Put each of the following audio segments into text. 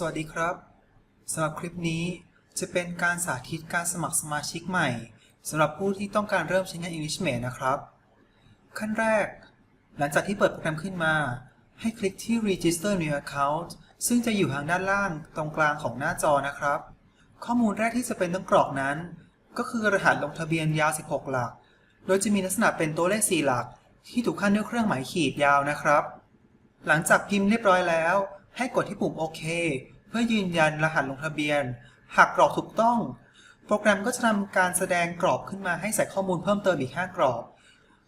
สวัสดีครับสำหรับคลิปนี้จะเป็นการสาธิตการสมัครสมาชิกใหม่สำหรับผู้ที่ต้องการเริ่มใช้งาน EnglishMate นะครับ ขั้นแรก หลังจากที่เปิดโปรแกรมขึ้นมา ให้คลิกที่ Register New Account ซึ่งจะอยู่ทางด้านล่างตรงกลางของหน้าจอนะครับ ข้อมูลแรกที่จะเป็นต้องกรอกนั้น ก็คือรหัสลงทะเบียนยาว 16 หลัก โดยจะมีลักษณะเป็นตัวเลข 4 หลัก ที่ถูกขั้นด้วยเครื่องหมายขีดยาวนะครับ หลังจากพิมพ์เรียบร้อยแล้ว ให้กดที่ปุ่มโอเคเพื่อยืนยันรหัสลงทะเบียน หากกรอกถูกต้อง โปรแกรมก็จะทำการแสดงกรอบขึ้นมาให้ใส่ข้อมูลเพิ่มเติมอีก 5 กรอบ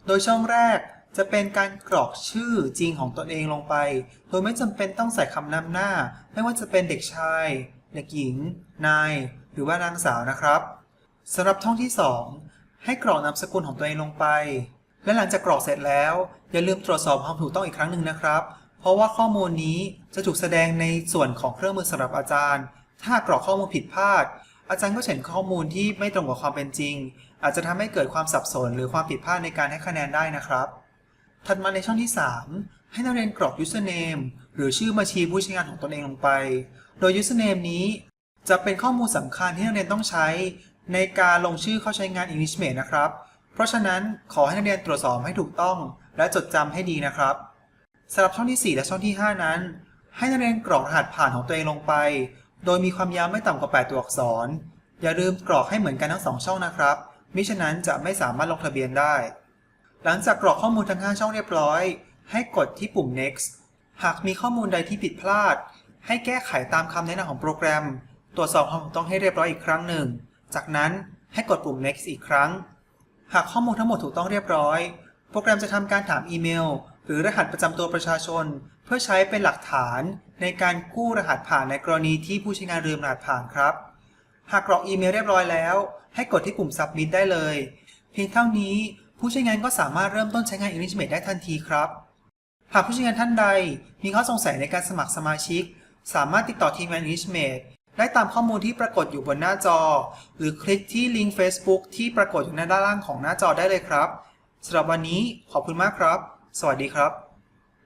โดยช่องแรกจะเป็นการกรอกชื่อจริงของตนเองลงไป โดยไม่จำเป็นต้องใส่คำนำหน้า ไม่ว่าจะเป็นเด็กชาย เด็กหญิง นาย หรือว่านางสาวนะครับสำหรับช่องที่ 2 ให้กรอกนามสกุลของตัวเองลงไป และหลังจากกรอกเสร็จแล้ว อย่าลืมตรวจสอบความถูกต้องอีกครั้งหนึ่งนะครับ เพราะว่าข้อมูลนี้จะถูกแสดงในส่วนของเครื่องมือสำหรับอาจารย์ ถ้ากรอกข้อมูลผิดพลาด อาจารย์ก็เห็นข้อมูลที่ไม่ตรงกับความเป็นจริง อาจจะทำให้เกิดความสับสน หรือความผิดพลาดในการให้คะแนนได้นะครับ ถัดมาในช่องที่ 3 ให้นักเรียนกรอก username หรือชื่อบัญชีผู้ใช้งานของตนเองลงไป โดย username นี้จะเป็นข้อมูลสำคัญที่นักเรียนต้องใช้ ในการลงชื่อเข้าใช้งาน EnglishMate นะครับ เพราะฉะนั้นขอให้นักเรียนตรวจสอบให้ถูกต้อง และจดจำให้ดีนะครับ สำหรับช่องที่ 4 และช่องที่ 5 นั้น ให้นักเรียนกรอกรหัสผ่านของตัวเองลงไป โดยมีความยาวไม่ต่ำกว่า 8 ตัวอักษร อย่าลืมกรอกให้เหมือนกันทั้ง 2 ช่องนะครับ มิฉะนั้นจะไม่สามารถลงทะเบียนได้ หลังจากกรอกข้อมูลทั้ง 5 ช่องเรียบร้อย ให้กดที่ปุ่ม next หากมีข้อมูลใดที่ผิดพลาด ให้แก้ไขตามคำแนะนำของโปรแกรม ตรวจสอบความถูกต้องให้เรียบร้อยอีกครั้งหนึ่ง จากนั้นให้กดปุ่ม next อีกครั้ง หากข้อมูลทั้งหมดถูกต้องเรียบร้อย โปรแกรมจะทำการถามอีเมล หรือรหัสประจำตัวประชาชน เพื่อใช้เป็นหลักฐานในการกู้รหัสผ่านในกรณีที่ผู้ใช้งานลืมรหัสผ่านครับ หากกรอกอีเมลเรียบร้อยแล้ว ให้กดที่ปุ่ม submit ได้เลย เพียงเท่านี้ผู้ใช้งานก็สามารถเริ่มต้นใช้งาน EnglishMate ได้ทันทีครับ หากผู้ใช้งานท่านใดมีข้อสงสัยในการสมัครสมาชิก สามารถติดต่อทีมงาน EnglishMate ได้ตามข้อมูลที่ปรากฏอยู่บนหน้าจอ หรือคลิกที่ลิงก์ Facebook ที่ปรากฏอยู่ในด้านล่างของหน้าจอได้เลยครับสำหรับวันนี้ขอบคุณมากครับ สวัสดีครับ